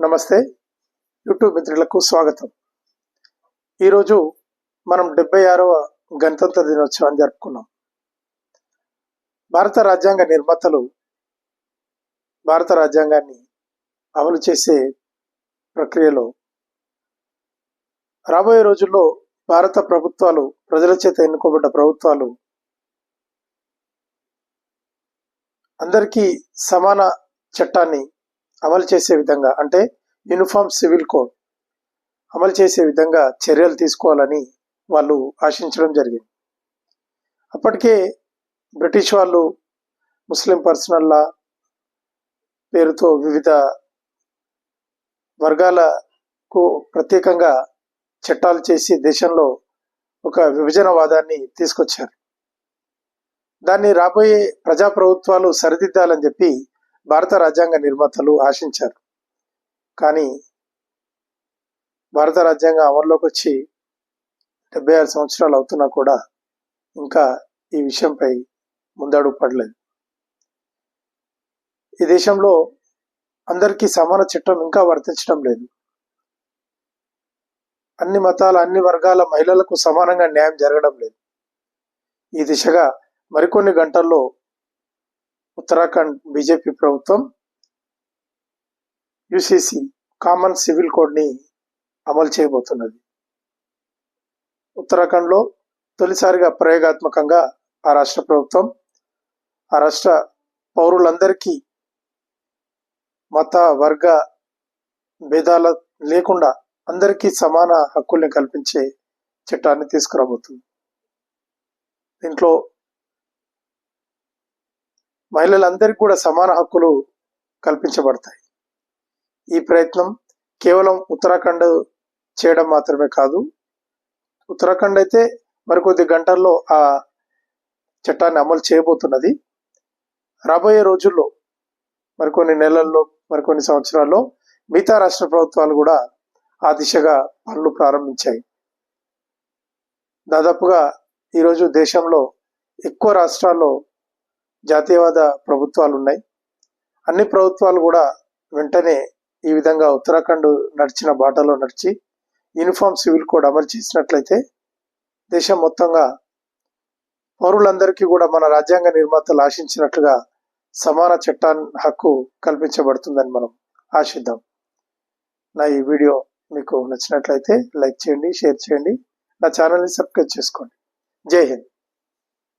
నమస్తే. యూట్యూబ్ మిత్రులకు స్వాగతం. ఈరోజు మనం డెబ్బై ఆరవ గణతంత్ర దినోత్సవాన్ని జరుపుకున్నాం. భారత రాజ్యాంగ నిర్మాతలు భారత రాజ్యాంగాన్ని అమలు చేసే ప్రక్రియలో రాబోయే రోజుల్లో భారత ప్రభుత్వాలు ప్రజల చేత ఎన్నుకోబడ్డ ప్రభుత్వాలు అందరికీ సమాన చట్టాన్ని అమలు చేసే విధంగా అంటే యూనిఫామ్ సివిల్ కోడ్ అమలు చేసే విధంగా చర్యలు తీసుకోవాలని వాళ్ళు ఆశించడం జరిగింది. అప్పటికే బ్రిటిష్ వాళ్ళు ముస్లిం పర్సనల్ లా పేరుతో వివిధ వర్గాలకు ప్రత్యేకంగా చట్టాలు చేసి దేశంలో ఒక విభజనవాదాన్ని తీసుకొచ్చారు. దాన్ని రాబోయే ప్రజాప్రభుత్వాలు సరిదిద్దాలని చెప్పి భారత రాజ్యాంగ నిర్మాతలు ఆశించారు. కానీ భారత రాజ్యాంగం అమల్లోకి వచ్చి డెబ్బై ఆరు సంవత్సరాలు అవుతున్నా కూడా ఇంకా ఈ విషయంపై ముందడుగు పడలేదు. ఈ దేశంలో అందరికీ సమాన చట్టం ఇంకా వర్తించడం లేదు. అన్ని మతాల అన్ని వర్గాల మహిళలకు సమానంగా న్యాయం జరగడం లేదు. ఈ దిశగా మరికొన్ని గంటల్లో ఉత్తరాఖండ్ బీజేపీ ప్రభుత్వం యుసిసి కామన్ సివిల్ కోడ్ని అమలు చేయబోతున్నది. ఉత్తరాఖండ్లో తొలిసారిగా ప్రయోగాత్మకంగా ఆ రాష్ట్ర ప్రభుత్వం ఆ రాష్ట్ర పౌరులందరికీ మత వర్గ భేదాల లేకుండా అందరికీ సమాన హక్కుల్ని కల్పించే చట్టాన్ని తీసుకురాబోతుంది. దీంట్లో మహిళలందరికీ కూడా సమాన హక్కులు కల్పించబడతాయి. ఈ ప్రయత్నం కేవలం ఉత్తరాఖండ్ చేయడం మాత్రమే కాదు. ఉత్తరాఖండ్ అయితే మరికొద్ది గంటల్లో ఆ చట్టాన్ని అమలు చేయబోతున్నది. రాబోయే రోజుల్లో మరికొన్ని నెలల్లో మరికొన్ని సంవత్సరాల్లో మిగతా రాష్ట్ర ప్రభుత్వాలు కూడా ఆ దిశగా పనులు ప్రారంభించాయి. దాదాపుగా ఈరోజు దేశంలో ఎక్కువ రాష్ట్రాల్లో జాతీయవాద ప్రభుత్వాలు ఉన్నాయి అన్ని ప్రభుత్వాలు కూడా వెంటనే ఈ విధంగా ఉత్తరాఖండ్ నడిచిన బాటలో నడిచి యూనిఫామ్ సివిల్ కోడ్ అమలు చేసినట్లయితే దేశం మొత్తంగా పౌరులందరికీ కూడా మన రాజ్యాంగ నిర్మాతలు ఆశించినట్లుగా సమాన చట్టాన్ని హక్కు కల్పించబడుతుందని మనం ఆశిద్దాం. నా ఈ వీడియో మీకు నచ్చినట్లయితే లైక్ చేయండి షేర్ చేయండి. నా ఛానల్ని సబ్స్క్రైబ్ చేసుకోండి. జై హింద్.